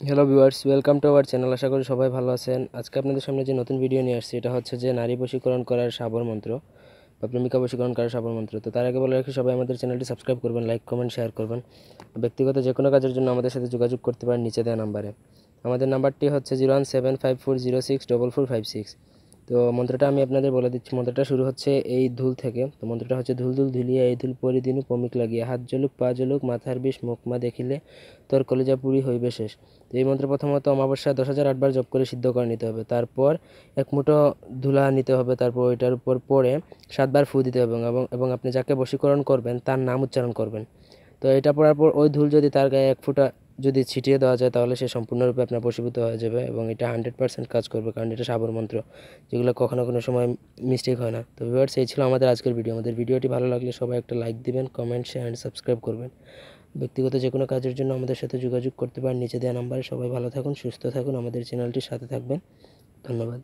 Hello viewers welcome to our channel আশা করি সবাই ভালো আছেন। আজকে আপনাদের সামনে যে নতুন ভিডিও নিয়ে আসছি, এটা হচ্ছে যে নারী বশীকরণ করার সাবর মন্ত্র বা প্রেমিকা বশীকরণ করার সাবর মন্ত্র। তো তার আগে বলে রাখি, সবাই আমাদের চ্যানেলটি সাবস্ক্রাইব করবেন লাইক কমেন্ট শেয়ার করবেন। ব্যক্তিগত যে কোনো কাজের জন্য আমাদের সাথে যোগাযোগ করতে পারেন নিচে দেওয়া নাম্বারে আমাদের নাম্বারটি হচ্ছে zero one seven five four zero six double four five six তো মন্ত্রটা আমি আপনাদের বলে দিচ্ছি। মন্ত্রটা শুরু হচ্ছে এই ধুল থেকে। তো মন্ত্রটা হচ্ছে ধুল ধুল, ধুলিয়া এই ধুল পরিদিনু পমিক লাগিয়া। হাত জলুক, পা জলুক, মাথার বিষ মুখমা দেখিলে তোর কলেজা পুরি হইবে শেষ। তো এই মন্ত্র প্রথমত অমাবস্যা দশ হাজার আটবার জপ করে সিদ্ধ করে নিতে হবে। তারপর এক মুঠো ধুলা নিতে হবে। তারপর ওইটার উপর পরে সাতবার ফু দিতে হবে এবং এবং আপনি যাকে বশীকরণ করবেন তার নাম উচ্চারণ করবেন। তো এটা পড়ার পর ওই ধুল যদি তার গায়ে এক ফুটা যদি ছিটিয়ে দেওয়া যায় তাহলে সে সম্পূর্ণরূপে আপনার বশীভূত হয়ে যাবে এবং এটা হান্ড্রেড পার্সেন্ট কাজ করবে কারণ এটা সাবর মন্ত্র যেগুলো কখনো কোনো সময় মিস্টেক হয় না। তো ভিউয়ার্স এই ছিল আমাদের আজকের ভিডিও আমাদের ভিডিওটি ভালো লাগলে সবাই একটা লাইক দিবেন কমেন্ট শেয়ার অ্যান্ড সাবস্ক্রাইব করবেন। ব্যক্তিগত যে কোনো কাজের জন্য আমাদের সাথে যোগাযোগ করতে পারেন। নিচে দেওয়া নাম্বারে সবাই ভালো থাকুন, সুস্থ থাকুন। আমাদের চ্যানেলটির সাথে থাকবেন। ধন্যবাদ।